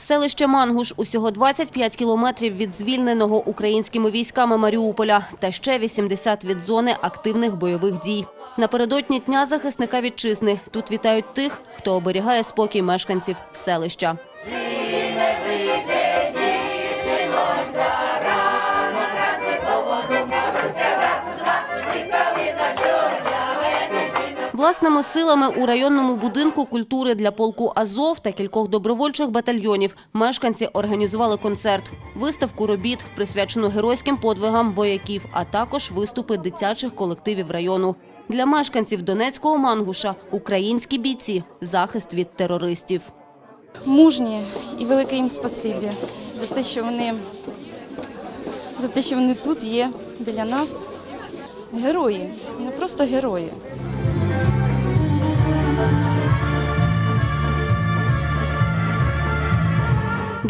Селище Мангуш усього 25 кілометрів від звільненого українськими військами Маріуполя та ще 80 від зони активних бойових дій. Напередодні Дня захисника вітчизни тут вітають тих, хто оберігає спокій мешканців селища. Власними силами у районному будинку культури для полку Азов та кількох добровольчих батальйонів мешканці організували концерт, виставку робіт, присвячену геройським подвигам вояків, а також виступи дитячих колективів району. Для мешканців Донецького мангуша українські бійці захист від терористів. мужні і велике їм спасибі за те, що вони, за те, що вони тут є біля нас. Герої, не просто герої.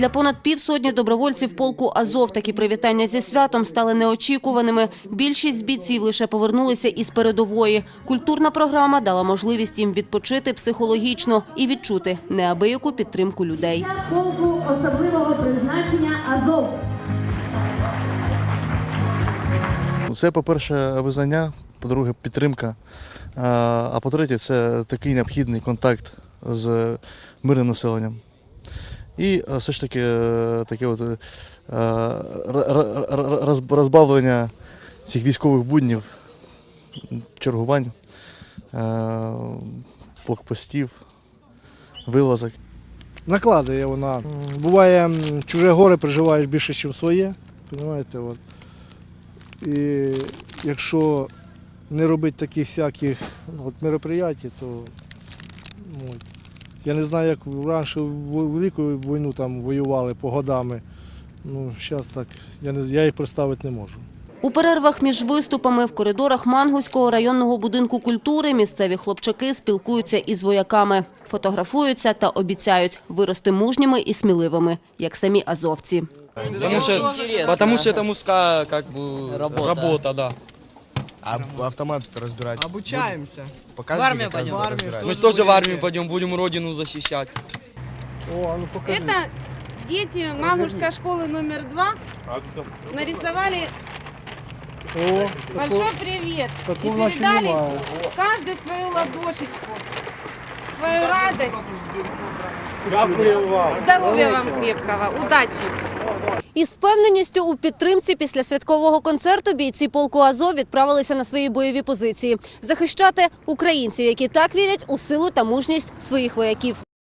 Для понад півсотні добровольців полку Азов такі привітання зі святом стали неочікуваними. Більшість бійців лише повернулися із передової. Культурна програма дала можливість їм відпочити психологічно і відчути неабияку підтримку людей. полку особливого призначення Азов. Ну, Це, по-перше, визнання, по-друге, підтримка. А а по-третє, це такий необхідний контакт з мирним населенням. І е, все ж таки е, таке от, е, розбавлення цих військових буднів, чергувань, блокпостів, вилазок. накладає вона. Буває, чуже горе переживаєш більше, ніж своє. Понимаєте, от. І якщо не робити таких всяких ну, от, мероприятий, то ну, от, я не знаю, як раніше в Велику війну там воювали по годами. Ну, зараз так, я, не, я їх представити не можу. У перервах між виступами в коридорах Мангуського районного будинку культури місцеві хлопчаки спілкуються із вояками, фотографуються та обіцяють вирости мужніми і сміливими, як самі азовці. Потому что, потому что это мужская как бы работа, да. А автомат разбирать? Обучаемся. Покажете, В армию как пойдем. надо В армию разбирать? Мы же тоже в армию пойдем, будем родину защищать. О, а ну покажи. Это дети Мангушской школы номер два нарисовали О, большой привет и такого передали немає. каждый свою ладошечку, свою радость. Здоровья вам крепкого, удачи! Із впевненістю у підтримці після святкового концерту бійці полку Азов відправилися на свої бойові позиції захищати українців, які так вірять у силу та мужність своїх вояків.